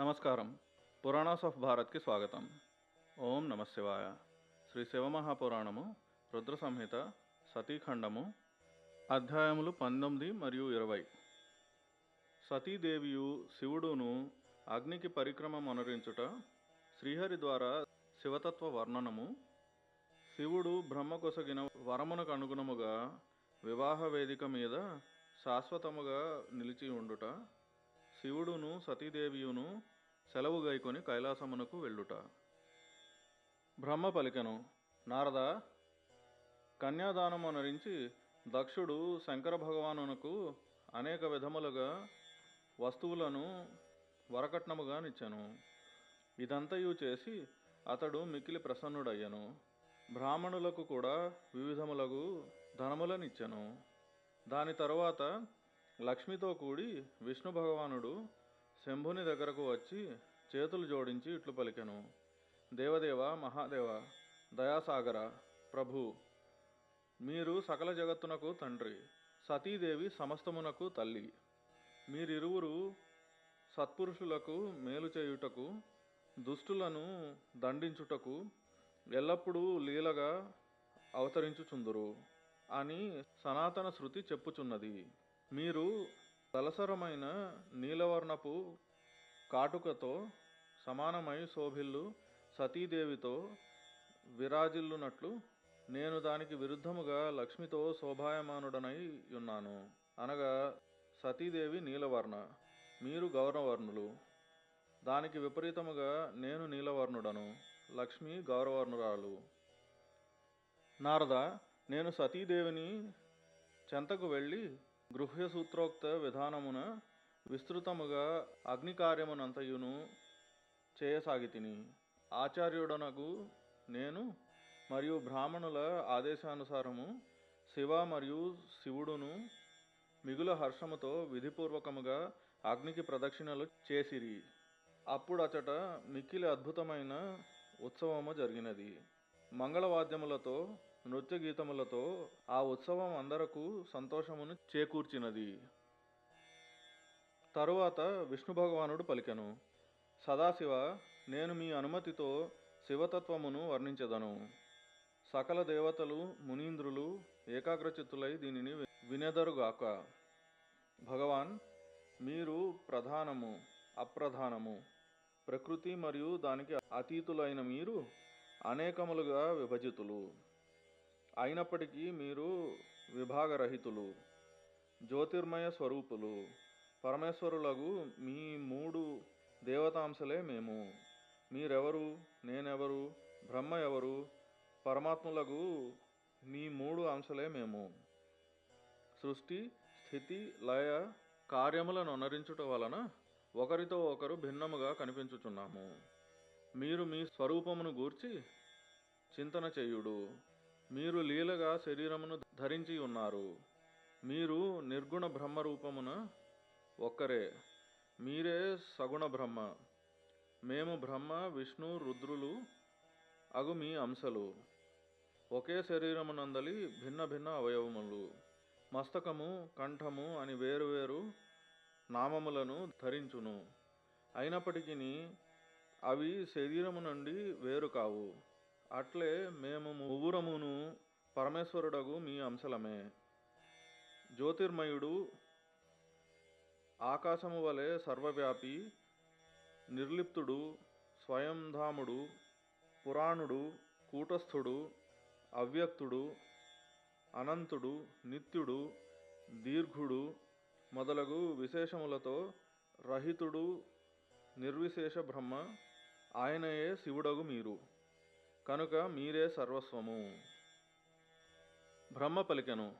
నమస్కారం. పురాణాస్ ఆఫ్ భారత్కి స్వాగతం. ఓం నమశివాయ శ్రీ శివమహాపురాణము రుద్ర సంహిత సతీఖండము అధ్యాయములు పంతొమ్మిది మరియు ఇరవై. సతీదేవియు శివుడును అగ్నికి పరిక్రమ మొనరించుట శ్రీహరి ద్వారా శివతత్వ వర్ణనము శివుడు బ్రహ్మ కొసగిన వరమునకు అనుగుణముగా వివాహ వేదిక మీద శాశ్వతముగా నిలిచి ఉండుట శివుడును సతీదేవియును సెలవు గైకొని కైలాసమునకు వెళ్ళుట. బ్రహ్మ పలికెను నారద కన్యాదానము అనరించి దక్షుడు శంకర భగవానునకు అనేక విధములుగా వస్తువులను వరకట్నముగా నిచ్చెను. ఇదంతయు చేసి అతడు మిక్కిలి ప్రసన్నుడయ్యను. బ్రాహ్మణులకు కూడా వివిధములగు ధనములనిచ్చెను. దాని తరువాత లక్ష్మితో కూడి విష్ణు భగవానుడు శంభుని దగ్గరకు వచ్చి చేతులు జోడించి ఇట్లు పలికెను. దేవదేవ మహాదేవ దయాసాగర ప్రభు మీరు సకల జగత్తునకు తండ్రి సతీదేవి సమస్తమునకు తల్లి. మీరిరువురు సత్పురుషులకు మేలు చేయుటకు దుష్టులను దండించుటకు ఎల్లప్పుడూ లీలగా అవతరించుచుందురు అని సనాతన శృతి చెప్పుచున్నది. మీరు తలసరమైన నీలవర్ణపు కాటుకతో సమానమై శోభిల్లు సతీదేవితో విరాజిల్లునట్లు నేను దానికి విరుద్ధముగా లక్ష్మితో శోభాయమానుడనై ఉన్నాను. అనగా సతీదేవి నీలవర్ణ మీరు గౌరవర్ణులు. దానికి విపరీతముగా నేను నీలవర్ణుడను లక్ష్మి గౌరవర్ణురాలు. నారద నేను సతీదేవిని చెంతకు వెళ్ళి గృహ్య సూత్రోక్త విధానమున విస్తృతముగా అగ్ని కార్యమునంతయును చేయసాగి తిని ఆచార్యుడనకు నేను మరియు బ్రాహ్మణుల ఆదేశానుసారము శివ మరియు శివుడును మిగుల హర్షముతో విధిపూర్వకముగా అగ్నికి ప్రదక్షిణలు చేసిరి. అప్పుడు అచట మిక్కిలి అద్భుతమైన ఉత్సవము జరిగినది. మంగళవాద్యములతో నృత్య గీతములతో ఆ ఉత్సవం అందరకు సంతోషమును చేకూర్చినది. తరువాత విష్ణు భగవానుడు పలికెను సదాశివ నేను మీ అనుమతితో శివతత్వమును వర్ణించదను. సకల దేవతలు మునీంద్రులు ఏకాగ్రచిత్తులై దీనిని వినెదరుగాక. భగవాన్ మీరు ప్రధానము అప్రధానము. ప్రకృతి మరియు దానికి అతీతులైన మీరు అనేకములుగా విభజితులు. అయినప్పటికీ మీరు విభాగరహితులు జ్యోతిర్మయ స్వరూపులు పరమేశ్వరులకు మీ మూడు దేవతాంశలే మేము. మీరెవరు నేనెవరు బ్రహ్మ ఎవరు పరమాత్ములకు మీ మూడు అంశలే మేము. సృష్టి స్థితి లయ కార్యములను అనరించుట వలన ఒకరితో ఒకరు భిన్నముగా కనిపించుచున్నాము. మీరు మీ స్వరూపమును గూర్చి చింతన చేయుడు. మీరు లీలగా శరీరమును ధరించి ఉన్నారు. మీరు నిర్గుణ బ్రహ్మ రూపమున ఒక్కరే. మీరే సగుణ బ్రహ్మ. మేము బ్రహ్మ విష్ణు రుద్రులు అగు మీ అంశలు. ఒకే శరీరమునందలి భిన్న భిన్న అవయవములు. మస్తకము కంఠము అని వేరువేరు నామములను ధరించును. అయినప్పటికీ అవి శరీరము నుండి వేరు కావు. అట్లే మేము ముగ్గురమును పరమేశ్వరుడగు మీ అంశలమే. జ్యోతిర్మయుడు ఆకాశము వలె సర్వవ్యాపి నిర్లిప్తుడు స్వయంధాముడు పురాణుడు కూటస్థుడు అవ్యక్తుడు అనంతుడు నిత్యుడు దీర్ఘుడు మొదలగు విశేషములతో రహితుడు నిర్విశేష బ్రహ్మ ఆయనయే శివుడగు మీరు. కనుక మీరే సర్వస్వము. బ్రహ్మ పలికెను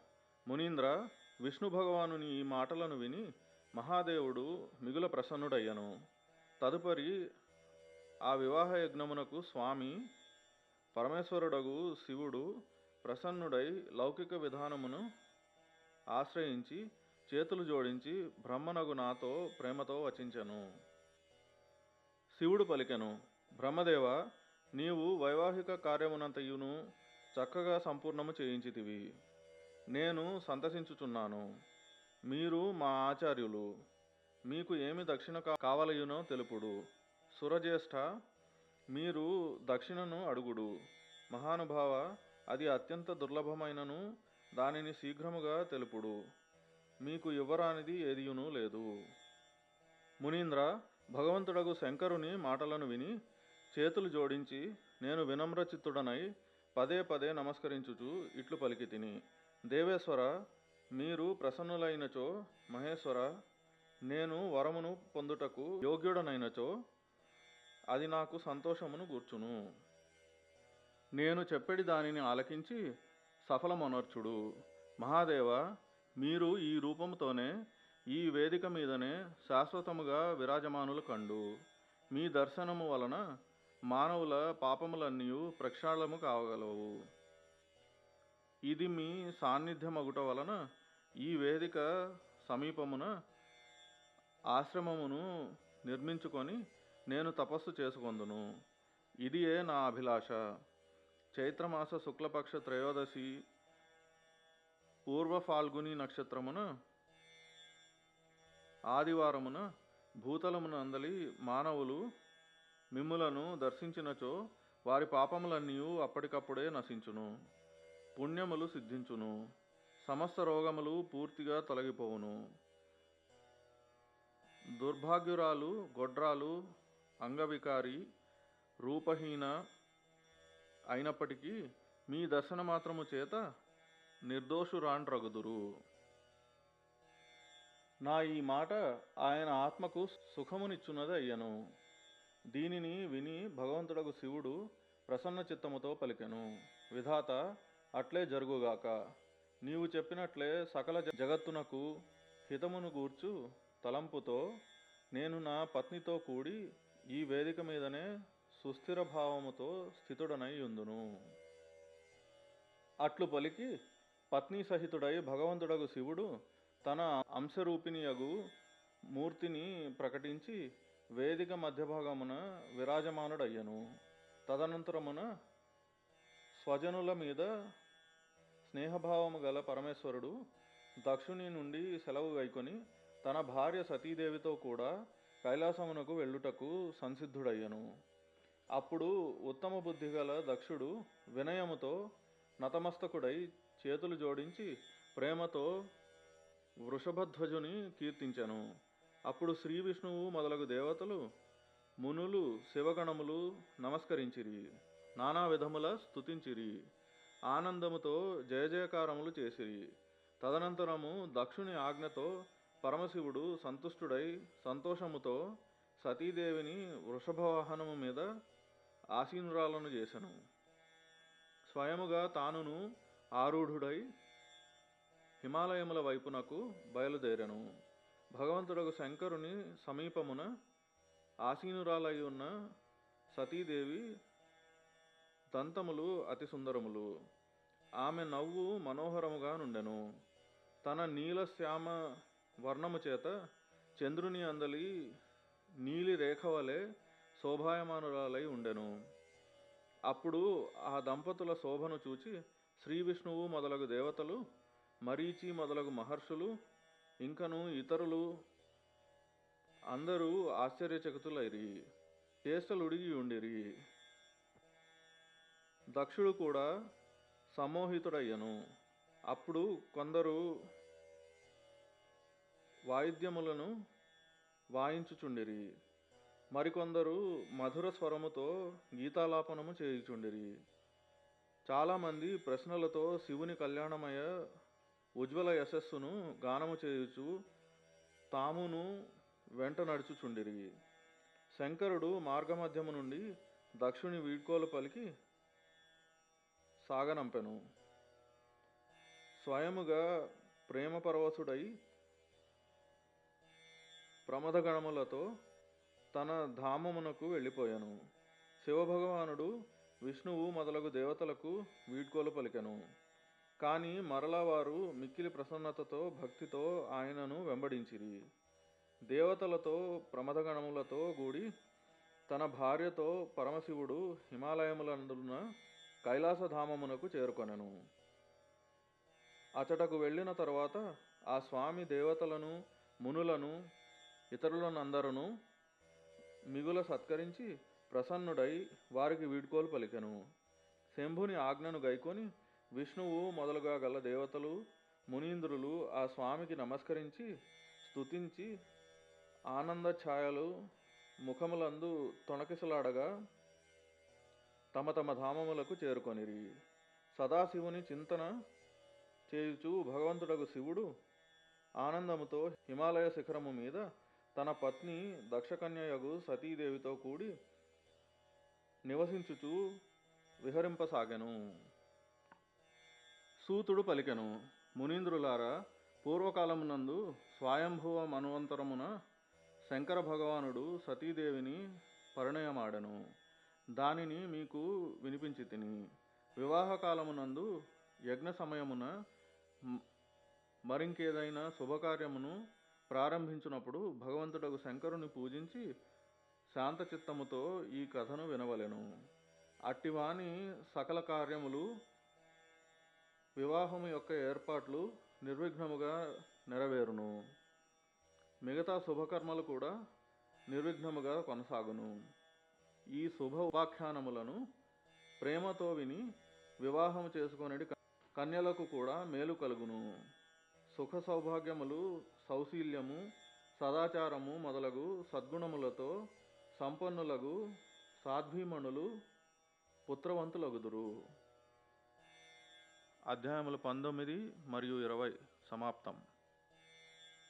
మునీంద్ర విష్ణు భగవానుని ఈ మాటలను విని మహాదేవుడు మిగుల ప్రసన్నుడయ్యను. తదుపరి ఆ వివాహ యజ్ఞమునకు స్వామి పరమేశ్వరుడగు శివుడు ప్రసన్నుడై లౌకిక విధానమును ఆశ్రయించి చేతులు జోడించి బ్రహ్మనగు నాతో ప్రేమతో వచించెను. శివుడు పలికెను బ్రహ్మదేవ నీవు వైవాహిక కార్యమునంతయును చక్కగా సంపూర్ణము చేయించితివి. నేను సంతసించుచున్నాను మీరు మా ఆచార్యులు. మీకు ఏమి దక్షిణ కావలయునో తెలుపుడు. సురజ్యేష్ఠ మీరు దక్షిణను అడుగుడు. మహానుభావ అది అత్యంత దుర్లభమైనను దానిని శీఘ్రముగా తెలుపుడు. మీకు ఇవ్వరానిది ఏదియును లేదు. మునీంద్ర భగవంతుడగు శంకరుని మాటలను విని చేతులు జోడించి నేను వినమ్రచిత్తుడనై పదే పదే నమస్కరించుచు ఇట్లు పలికి తిని దేవేశ్వర మీరు ప్రసన్నులైనచో మహేశ్వర నేను వరమును పొందుటకు యోగ్యుడనైనచో అది నాకు సంతోషమును గూర్చును. నేను చెప్పడి దానిని ఆలకించి సఫలమనర్చుడు. మహాదేవ మీరు ఈ రూపంతోనే ఈ వేదిక మీదనే శాశ్వతముగా విరాజమానులు కండు. మీ దర్శనము వలన మానవుల పాపములన్నీ ప్రక్షాళము కావగలవు. ఇది మీ సాన్నిధ్యమగుట వలన ఈ వేదిక సమీపమున ఆశ్రమమును నిర్మించుకొని నేను తపస్సు చేసుకొందును. ఇదియే నా అభిలాష. చైత్రమాస శుక్లపక్ష త్రయోదశి పూర్వ ఫాల్గుని నక్షత్రమున ఆదివారమున భూతలమున అందలి మానవులు మిమ్ములను దర్శించినచో వారి పాపములన్నీ అప్పటికప్పుడే నశించును. పుణ్యములు సిద్ధించును. సమస్త రోగములు పూర్తిగా తొలగిపోవును. దుర్భాగ్యురాలు గొడ్రాలు అంగవికారి రూపహీన అయినప్పటికీ మీ దర్శన మాత్రము చేత నిర్దోషురాండ్రగుదురు. నా ఈ మాట ఆయన ఆత్మకు సుఖమునిచ్చున్నది అయ్యను. దీనిని విని భగవంతుడకు శివుడు ప్రసన్న చిత్తముతో పలికెను. విధాత అట్లే జరుగుగాక. నీవు చెప్పినట్లే సకల జగత్తునకు హితమును గూర్చు తలంపుతో నేను నా పత్నితో కూడి ఈ వేదిక మీదనే సుస్థిర భావముతో స్థితుడనై ఉందును. అట్లు పలికి పత్ని సహితుడై భగవంతుడగు శివుడు తన అంశరూపిణియగు మూర్తిని ప్రకటించి వేదిక మధ్యభాగమున విరాజమానుడయ్యను. తదనంతరమున స్వజనుల మీద స్నేహభావము గల పరమేశ్వరుడు దక్షుని నుండి సెలవు గైకొని తన భార్య సతీదేవితో కూడా కైలాసమునకు వెళ్ళుటకు సంసిద్ధుడయ్యను. అప్పుడు ఉత్తమ బుద్ధి గల దక్షుడు వినయముతో నతమస్తకుడై చేతులు జోడించి ప్రేమతో వృషభధ్వజుని కీర్తించెను. అప్పుడు శ్రీ విష్ణువు మొదలగు దేవతలు మునులు శివగణములు నమస్కరించిరి నానా విధముల స్తుతించిరి ఆనందముతో జయ జయకారములు చేసిరి. తదనంతరము దక్షుని ఆజ్ఞతో పరమశివుడు సంతుష్టుడై సంతోషముతో సతీదేవిని వృషభవాహనము మీద ఆసీనురాలను చేసెను. స్వయముగా తానును ఆరూఢుడై హిమాలయముల వైపునకు బయలుదేరను. భగవంతుడకు శంకరుని సమీపమున ఆసీనురాలై ఉన్న సతీదేవి దంతములు అతి సుందరములు. ఆమె నవ్వు మనోహరముగా నుండెను. తన నీలశ్యామ వర్ణము చేత చంద్రుని అందలి నీలి రేఖ వలె శోభాయమానురాలై ఉండెను. అప్పుడు ఆ దంపతుల శోభను చూచి శ్రీ విష్ణువు మొదలగు దేవతలు మరీచి మొదలగు మహర్షులు ఇంకను ఇతరులు అందరూ ఆశ్చర్యచకితులైరి చేష్టలుడిగి ఉండిరి. దక్షుడు కూడా సమ్మోహితుడయ్యను. అప్పుడు కొందరు వాయిద్యములను వాయించుచుండిరి. మరికొందరు మధుర స్వరముతో గీతాలాపనము చేయుచుండిరి. చాలామంది ప్రశ్నలతో శివుని కళ్యాణమయ ఉజ్వల యశస్సును గానము చేయుచు తామును వెంట నడుచుచుండిరి. శంకరుడు మార్గమధ్యము నుండి దక్షుని వీడ్కోలు పలికి సాగనంపెను. స్వయముగా ప్రేమపరవశుడై ప్రమదగణములతో తన ధామమునకు వెళ్ళిపోయాను. శివభగవానుడు విష్ణువు మొదలగు దేవతలకు వీడ్కోలు పలికెను. కానీ మరలా వారు మిక్కిలి ప్రసన్నతతో భక్తితో ఆయనను వెంబడించిరి. దేవతలతో ప్రమదగణములతో కూడి తన భార్యతో పరమశివుడు హిమాలయములందున కైలాసధామమునకు చేరుకొనెను. అచటకు వెళ్ళిన తర్వాత ఆ స్వామి దేవతలను మునులను ఇతరులనందరూ మిగుల సత్కరించి ప్రసన్నుడై వారికి వీడ్కోలు పలికెను. శంభుని ఆజ్ఞను గైకొని విష్ణువు మొదలుగా గల దేవతలు మునీంద్రులు ఆ స్వామికి నమస్కరించి స్తుతించి ఆనంద ఛాయలు ముఖములందు తొణకిసలాడగా తమ తమ ధామములకు చేరుకొనిరి. సదాశివుని చింతన చేయుచు భగవంతుడగు శివుడు ఆనందముతో హిమాలయ శిఖరము మీద తన పత్ని దక్షకన్యయగు సతీదేవితో కూడి నివసించుచు విహరింపసాగెను. సూతుడు పలికెను మునీంద్రులారా పూర్వకాలమునందు స్వయంభువ మన్వంతరమున శంకర భగవానుడు సతీదేవిని పరిణయమాడెను. దానిని మీకు వినిపించి తిని వివాహకాలమునందు యజ్ఞ సమయమున మరింకేదైనా శుభకార్యమును ప్రారంభించినప్పుడు భగవంతుడకు శంకరుని పూజించి శాంతచిత్తముతో ఈ కథను వినవలెను. అట్టివాని సకల కార్యములు వివాహము యొక్క ఏర్పాట్లు నిర్విఘ్నముగా నెరవేరును. మిగతా శుభకర్మలు కూడా నిర్విఘ్నముగా కొనసాగును. ఈ శుభ ఉపాఖ్యానములను ప్రేమతో విని వివాహము చేసుకునేది కన్యలకు కూడా మేలు కలుగును. సుఖ సౌభాగ్యములు సౌశీల్యము సదాచారము మొదలగు సద్గుణములతో సంపన్నులగు సాధ్వీమణులు పుత్రవంతులగుదురు. అధ్యాయములు పంతొమ్మిది మరియు ఇరవై సమాప్తం.